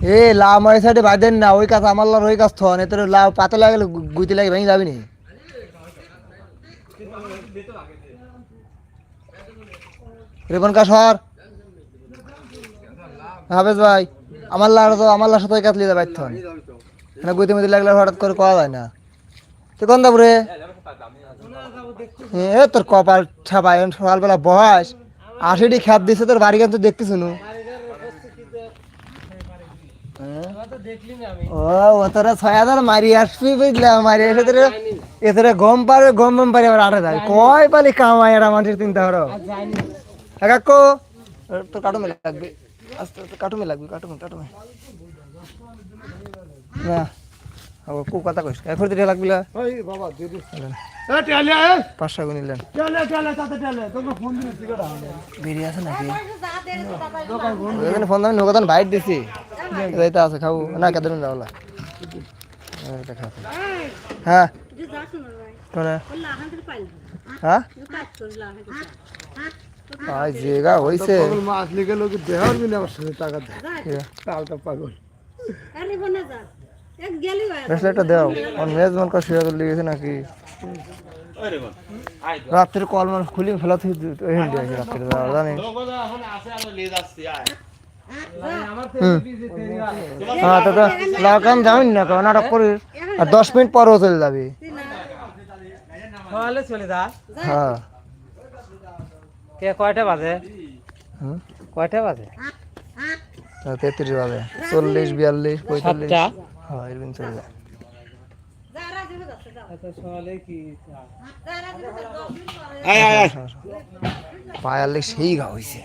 এ, লাউ আমার সাইডে বাঁধেন না, ওই কাজ আমার লার ওই কাজ থন, এত লাউ পাতে লাগলে গুইতে লাগে, ভেঙে যাবি নি। রিপন কা সর হাফেজ ভাই, আমার লার তো, আমার লার সাথে ওই কাজ লিয়ে যাবে থন মানে গুইতে মুইতে লাগলে হঠাৎ করে করা যায় না। তুই কোন দাবরে এ, তোর কপাল ছাপাই সকালবেলা বয়স আশিটি খ্যাপ দিছে, তোর বাড়ি কিন্তু দেখতেছ নু। ও ও তোরা ছয় হাজার মারি আসবি বুঝলাম মারি এসে তোর গম পারে গম গম পারে আবার আটে যায়। কয় পালি কামাই আর মানুষের চিন্তা করো? কাকু তোর কাটুমে লাগবে। আস্তে আস্তে কাটুমে লাগবে কাটুমে কাটুমে। না। ও কু কথা কইস? এখন দিতে লাগবে ওই বাবা দিদি এ টেলে এ! পাঁচশো গুণ নিলেন। টেলে টেলে তাতে টেলে তোকে ফোন দিলে টিকেট বেরিয়ে আছে নাকি? ওখানে ফোন দামি নৌকাতান বাইট দিছি। যাইতে আছে খাব। না কেদিন যাওলা এটা খাব হ্যাঁ। হ্যাঁ? আজ জায়গা হইছে। মাছ লিখে লোক দেহার বিলে আমার সাথে টাকা দেয়? তালটা পাগল। ব্রেসলেটটা দাও। অন মেজবান কর শুয়ে তুলে গেছে নাকি? রাত্রে কল মাল খুলি ফেলা থেকে ওইখান রাত্রে জানি হ্যাঁ তো তো লাগান যাবেন না কেন? নাটক করি আর দশ মিনিট পরও চলে যাবি। তাহলে হ্যাঁ। কে কয়টা বাজে? কয়টা বাজে? তেত্রিশ বাজে। চল্লিশ বিয়াল্লিশ পঁয়তাল্লিশ। হ্যাঁ এরকম চলে যায় পায়ালে সেই গা হয়েছে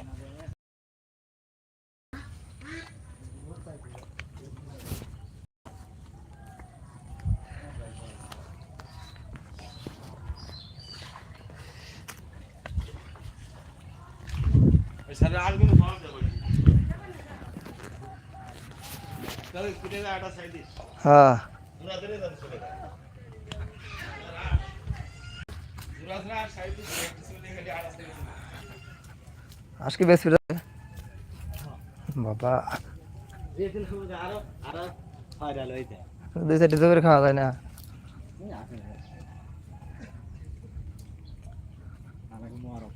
হ্যাঁ আজকে বেশ ফিরে বাবা দুই চারটে জোগাড় খাওয়া যায় না মরগ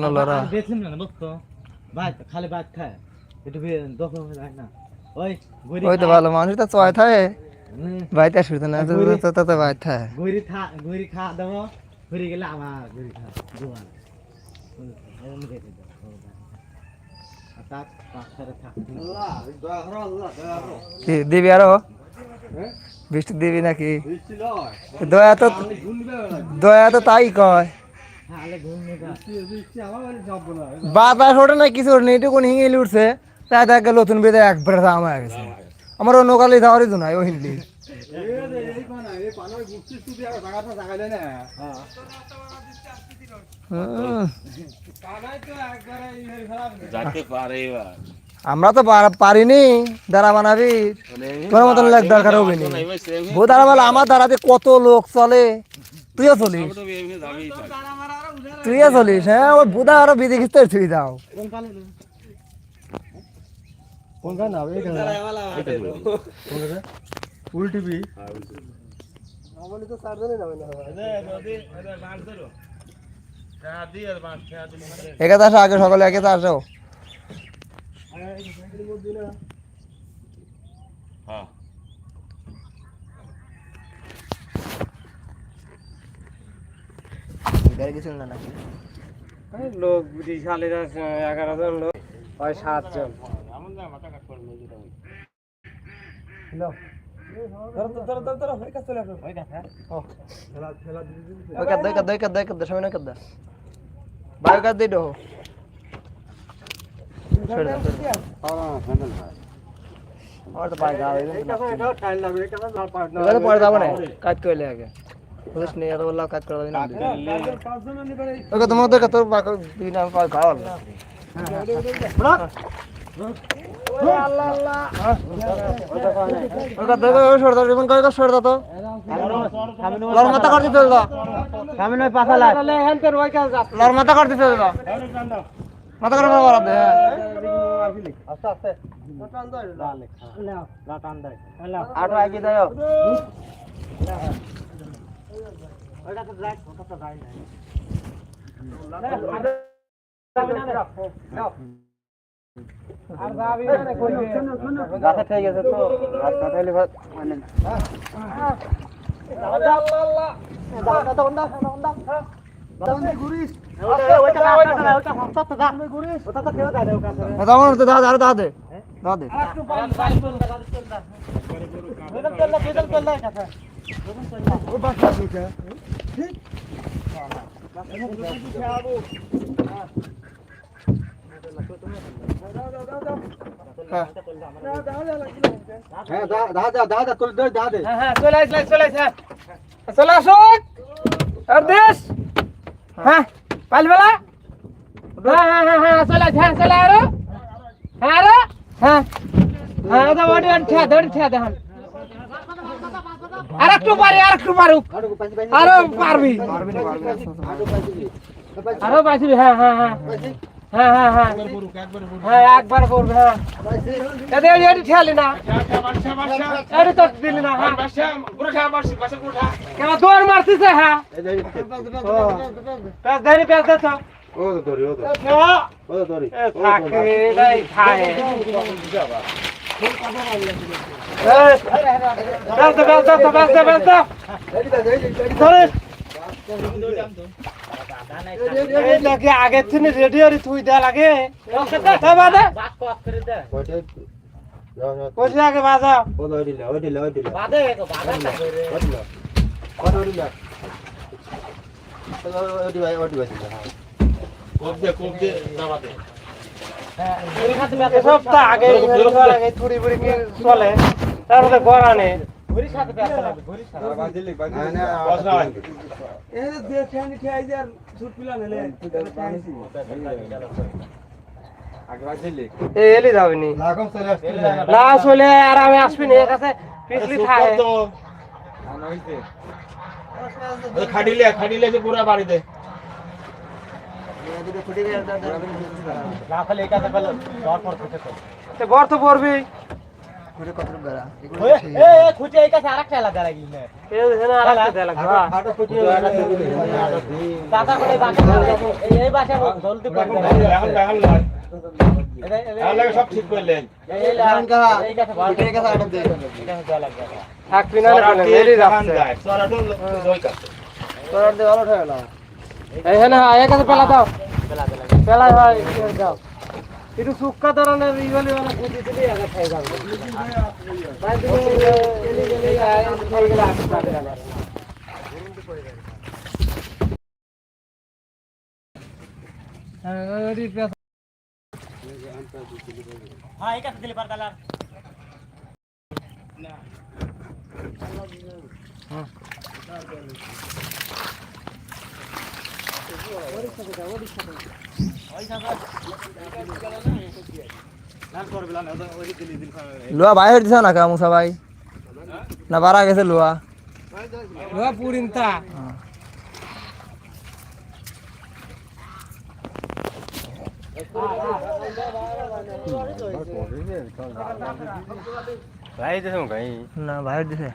না লড়া না ভাত খালি ভাত খায়। একটু দখল হয়ে যায় না। ওই গরি ওই তো ভালো মানুষ তো চয় থাকে বাইতে আসবে না তো তো তো তো বাইতে থাকে খা দেবো ঘুরে গেলে আমার গরি খা জোয়ান। এরকম দেখে দাও করো কি দিবি আরও? হ্যাঁ বৃষ্টি দিবি নাকি? দয়া তো আমি গুনবে না। দয়া তো তাই কয়। বাতাস ওঠে না কিছু ওঠে না এটুকু হিঙেলি উঠছে। তাই দেখা গেল নতুন বেদে একবারে দাম হয়ে গেছে। আমার অন্য কালে যাওয়ারই তো নাই ওই হিন্দি। এই কোনা এই পানার গুষ্টি সুদি আর জায়গাটা জাগাইলে না হুম। পানাই তো একবারে এই খারাপ যাতে পারে এবার। আমরা তো পারিনি দাঁড়া বানাবি। তোর মতন লাগ দরকার হবে নি। বউ দাঁড়া বলে আমার দাঁড়াতে কত লোক চলে? তুইও চলিস। তুইও চলিস হ্যাঁ? ওই বুধা আরও বিধি খিস্তে তুই দাও। একে তো আসো আগে সকালে একে তো আসো। হ্যাঁ। গেছিল না নাকি? লোক বিশালের এগারো জন লোক হয় সাতজন। ওই কাদ দই কাদ দই কাদ দই কাদ সময় না কাদ বায়ু কাদ দই ডো ছেড়ে দাও ছেড়ে দাও। আমার তো পায়ে গা হয়ে গেছে না। এবারে পরে যাব না কাজ করলে আগে বুঝিস নি এত বললাম কাজ করা যাবে না ওকে তোমার দেখা তোর দিন আমি পায়ে খাওয়াল ওকে দেখো সর দাও রিবন কয় সর দাও তো লর মাথা করতে চল দাও লাগ লর মাথা করতে চল দাও মাথা করে বড় দে হ্যাঁ। আস্তে আস্তে আটো আগে দাও গাছে ঠিক আছে তো আর কাটাইলে ভাত মানে দাও তো দাও দাও দাও দাও দে হ্যাঁ দা দা দা দা দা তুল দে দা দে হ্যাঁ হ্যাঁ দেশ হ্যাঁ পালবেলা হ্যাঁ হ্যাঁ হ্যাঁ হ্যাঁ চলে হ্যাঁ চলে আরও। হ্যাঁ আরও। হ্যাঁ। হ্যাঁ ওটি ওটি ঠেয়া দেখান আর একটু পারি আর একটু আরও পারবি। আরও পারবি হ্যাঁ হ্যাঁ হ্যাঁ। হ্যাঁ হ্যাঁ হ্যাঁ। হ্যাঁ একবার করবে হ্যাঁ। এদি ঠেয়ালি না। এদি তো দিলি না হ্যাঁ। কেন দৌড় মারতিছে হ্যাঁ? এই ধরি পেঁচ দে ও তো ধরি ও তো। ও তো ধরি এ নাই খায়। বেশ দে বেশ দে তো দে বেশ দে। ধরে এই লাগে আগে থেকে রেডি হরি তুই দে লাগে আগে চলে তারপরে গড়া নেই। না না এ এলি যাবিনি না চলে আর আমি আসবি না কাছে পিছলি থাকে খাটিলে খাটিলে যে পুরা বাড়িতে বর তো পড়বি। এই এখানে আর একটা দেয়া লাগবে, হ্যাঁ। হাটো ফুটি এখন এখন নয় এখন লাগে সব ঠিক করলেন। থাকবি না না, এলি এখানে হ্যাঁ। এর কাছে পেলা দাও। পেলা হয় এ দাও। একটু সুক্কা ধরনের ইগলি মানে বুঝি দিলি আগে খাই যাবে। তুমি গেলি খাই গেলে হ্যাঁ। লোয়া বাইরে দিছ না কা মুসা ভাই? না বারা গেছে লোয়া। লোয়া পুরিনতা না বাইরে দিছে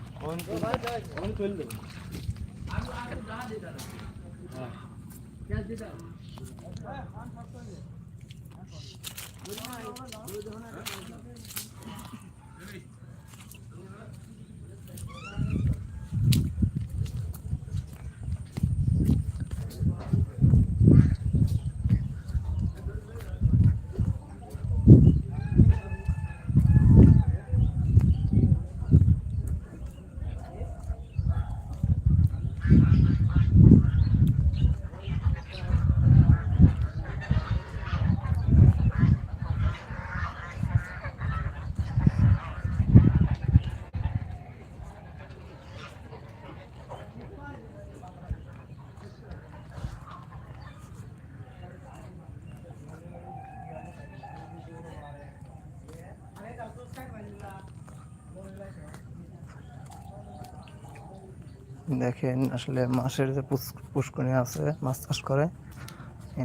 Gel দেখেন আসলে মাছের যে পুষ- পুষ্করণী আছে, মাছ চাষ করে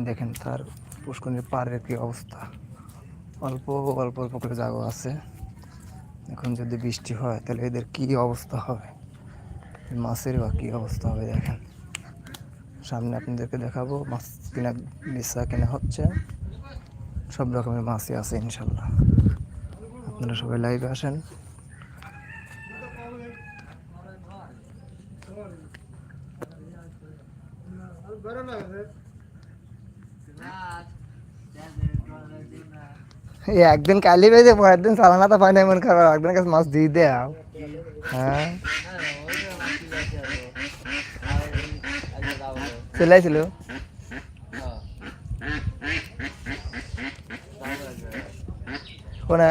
দেখেন তার পুষ্করণীর পাড়ের কি অবস্থা। অল্প অল্প অল্প করে জায়গা আছে। এখন যদি বৃষ্টি হয়, তাহলে এদের কি অবস্থা হবে? মাছের বা কী অবস্থা হবে দেখেন। সামনে আপনাদেরকে দেখাবো, মাছ কিনা, বেচা কেনা হচ্ছে। সব রকমের মাছই আছে, ইনশাল্লাহ। আপনারা সবাই লাইভে আসেন। এই একদিন কালি বেজে পরের দিন চালানা তো পাই না এমন খাবার একদিন কাছে মাছ দিয়ে দেও হ্যাঁ চলে আসছিল কোনে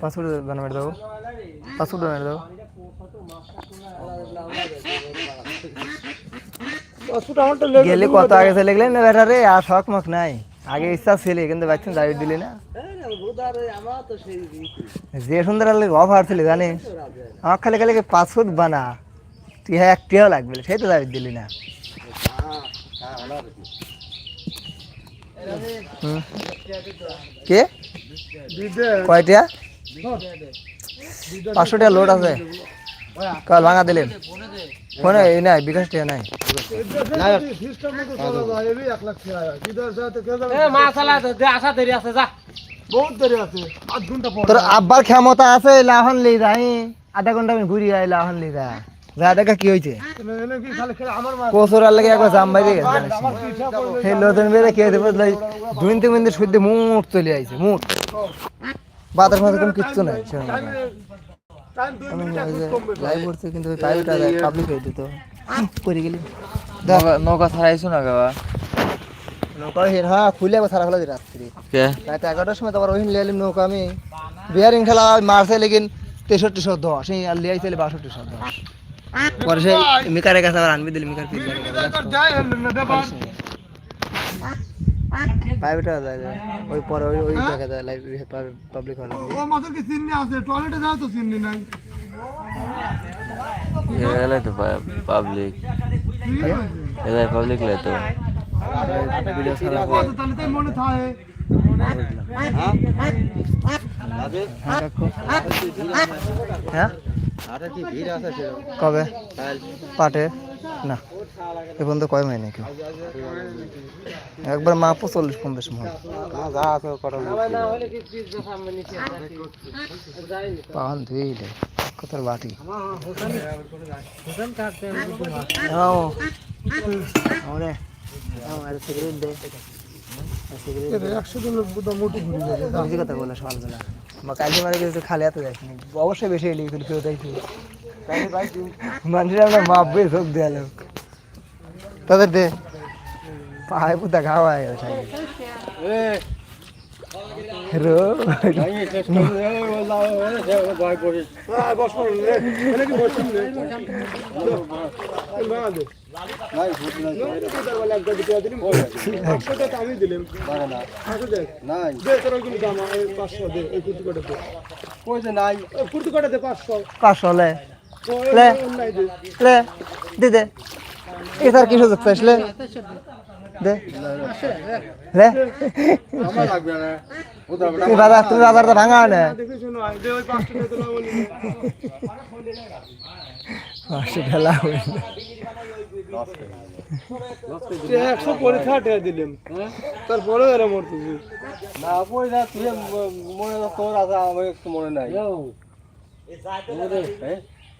পাসপোর্ট বানাবে দাও পাসপোর্ট বানাবে দাও গেলে কত আগে চলে গেলেন না বেটা রে আর শখ মখ নাই আগে ইচ্ছা ছিল কিন্তু বাচ্চা দাবি দিলি না। যে সুন্দর অফার ছিল জানিস? আমার খালি খালি পাঁচ ফুট বানা তুই হ্যাঁ একটিও লাগবে সেই তো দাবি দিলি না। কে? কয়টা? পাঁচশো টাকা লোড আছে। কাল ভাঙা দিলেন। ফোনে এই নাই বিকাশ টাকা নাই। তোর আব্বার ক্ষমতা আছে লাহন লি যাই। আধা ঘণ্টা আমি ঘুরি আই লাহন লি যা। যা দেখা কি হয়েছে এনে এনে কি খালি খালি আমার মা কোসর লাগে একবার জাম বাইরে গেছে। সেই লোজন বেড়ে কে দেবো দুই তিন মিনিট শুদ্ধ মুট চলে আইছে মুট বাতাস কোনো কিচ্ছু নাই লাইভ করছে কিন্তু প্রাইভেট পাবলিক হয়ে দিত করে গেলি? নৌকা ছাড়াইছো না গাবা নৌকা হের হ্যাঁ খুলে আবার সারা ফেলা রাত্রি। রাত এগারোটার সময় তোমার ওই লিয়ালিম নৌকা আমি। বিয়ারিং খেলা মারছে লেকিন তেষট্টিশো দশ এই আর লিয়াই ছিল বাষট্টিশো দশ। পরে সেই মিকারের কাছে আবার আনবি দিলি মিকার পিস যাই হল না দেবা প্রাইভেট যায় যায়। ওই পরে ওই ওই জায়গায় যায় লাইভ পাবলিক হল। ও মাদের কি চিন্নি আছে? টয়লেটে যাও তো চিন্নি নাই। এলাই তো পাবলিক এলাই পাবলিক লাই তো। কত তাহলে তাই মনে থাকে। হ্যাঁ? কবে? পাটে। না এ পর্যন্ত কয় মাইনে কেউ একবার মাপো চল্লিশ পঞ্চাশ মন পান ধুইলে কত বাটি। কথা বলে সকালবেলা। কালকে মারে গেছে খালি হাতে যাইনি অবশ্যই বেশি এলি কিন্তু কেউ যাইছি মানুষের আমরা মাপবে সব দেয়া লোক। তাদের দে। পায়ে পুতা খাওয়া হয়ে গেছে। রো বস এনে কি বসুন রে না দে। ভূত নাই এটা বলে এক গাড়ি দিলাম পাঁচশো টাকা আমি দিলাম না হাতে দে নাই।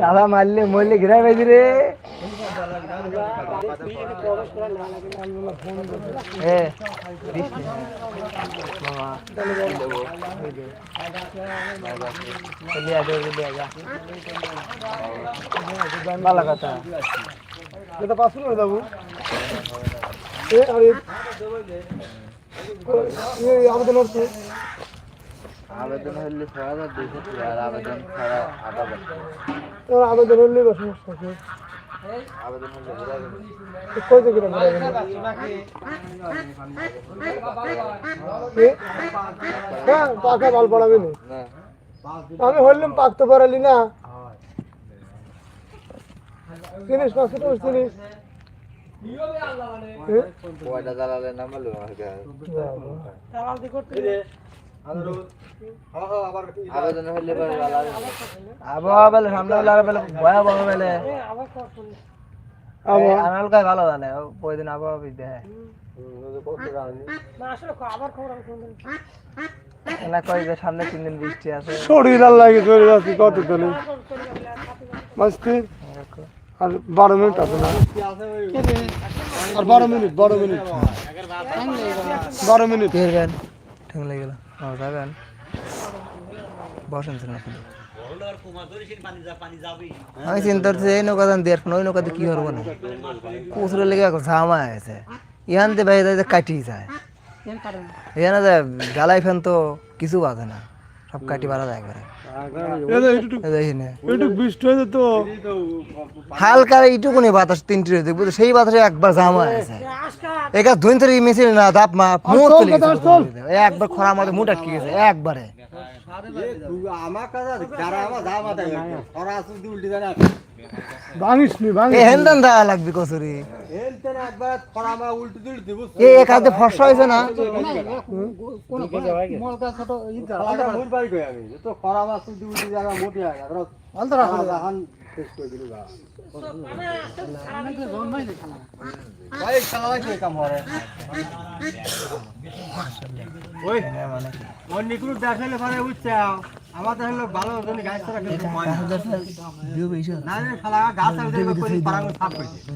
দাদা মারলে মরলে ঘিরা বেজি রে ভালো কথা এটা পাঁচশো না বাবু আবেদন করছে আবেদন হলে ছয় হাজার দুইশো আর আবেদন ছাড়া আট হাজার আবেদন হলে আবেদন কই থেকে হ্যাঁ ভালো পড়াবি না? আমি হইলাম পাকতে পারালি না। জিনিস সেটা জিনিস। কয়টা নাম ভয়াবহ বেলে। আনালকায় ভালো জানে ওই দিন আবহাওয়া বিদ্যে না যে সামনে তিন দিন বৃষ্টি আছে। শরীর আর লাগে শরীর আছে কত মাস্তি আর বারো মিনিট আছে না? আর বারো মিনিট বারো মিনিট। বারো মিনিট। ফিরবেন লেগে গেল। যাবেন বসেন সিনেমা আমি চিন্তা করছি, এই নৌকা দান দিয়ে ওই নৌকা দিয়ে কি করব না? কুচুরের লেগে ঝামা আছে ইহান দিয়ে বাইরে যায় কাটি যায়। এখানে যে জ্বালাই ফেন তো কিছু বাঁধে না। সব কাটি বাড়া যায় একবারে। হালকা এইটুকু না। একটু বৃষ্টি যেত হালকা এইটুকুনি বাতাস তিনটি রয়েছে দেখব সেই বাতাসে একবার জামা আছে একা ধুন থেকে মিছিল না দাপ মা মুখ একবার খরা মধ্যে মুট আটকে গেছে একবারে। লাগবে কচুরি এলতেন একবার খরা আমার উল্টি তুলতে বুঝছ এ এক হাতে ফর্সা হয়েছে না? ভুল দেখালে পারে উঠছে আমাদের হলো ভালো জন্য গাছ ছাড়া কিন্তু না। খেলা গাছ সাফ করছে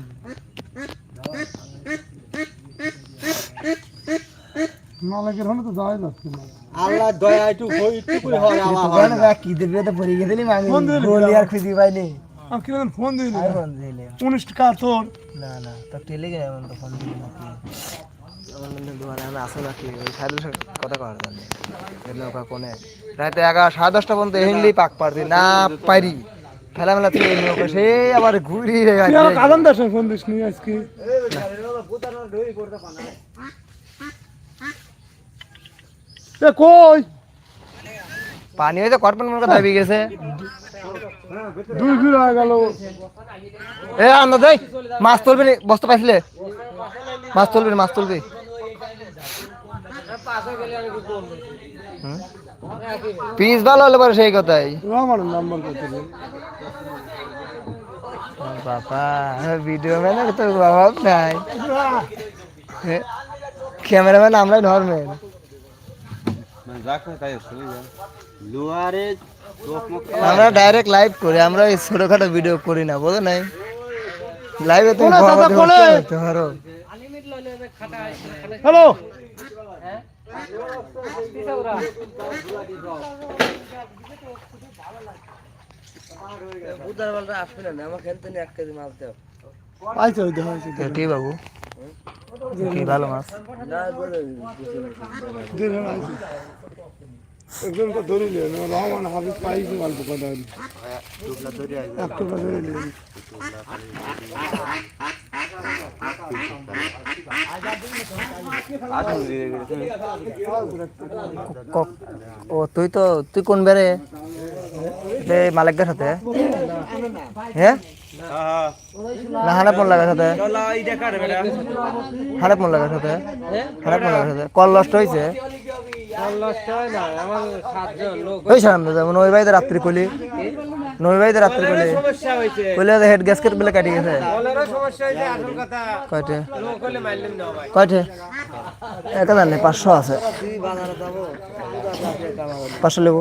নালাগের হলে তো যাওয়াই যাচ্ছে না আল্লাহ দয়া একটু একটু করে হয় আমার কি দেবে তো পড়ে গেছিলি আমি আর খুঁজে পাইনি। আমি কি ফোন দিলি? ফোন দিলে। উনিশ টাকা তোর। না না তো টেলে গেলে তো ফোন দিলি নাকি? আমার দোকানে আমি আসো নাকি ওই সাড়ে কথা কওয়ার জন্য। নৌকা কোনে? রাতে এগারো সাড়ে দশটা পর্যন্ত পাক পারতি না পারি খেলা মেলা থেকে নৌকা সে আবার ঘুরি রে তুই আর দাসের ফোন দিস নি আজকে? কই? পানি হয়েছে কটপন মনে দাবি গেছে। দুই গেল। এ আন্দাজ দেই, মাছ তুলবি? বস্তা পাইছিলে? মাছ তুলবি মাছ তুলবি? পিস ভালো হলে পরে সেই কথাই। আমার? বাবা ভিডিও ম্যানের তো অভাব নাই। ক্যামেরাম্যান আমরাই নর্মেল লোয়ারে আমরা ডাইরেক্ট লাইভ করি আমরা এই ছোটখাটো ভিডিও করি না বোঝো নাই? লাইভে তুমি পারো হ্যালো বুধার বেলটা আসবে না আমার খেলতে নিয়ে এক কেজি মাছ দেও আইছে ওই দেখা আইছে কি বাবু? কি ভালো মাছ? আইছে একজন তো ধরে রহমান হাফিজ গল্প কথা এক টুকরা ধরে ও, তুই তো, তুই কোন বেড়ে? মালিকদের সাথে? হ্যাঁ? না হানাপ মন লাগার সাথে। মন লাগার সাথে। মন লাগার সাথে। কল নষ্ট হয়েছে ওই সামনে যেমন ওই বাড়িতে রাত্রি কলি। নই বাড়িতে রাত্রি কলি। কইলে হেড গ্যাসকেট বেলে কাটি গেছে। কয়টে? কয়টে? এক হাজার নেই পাঁচশো আছে। পাঁচশো লেবু।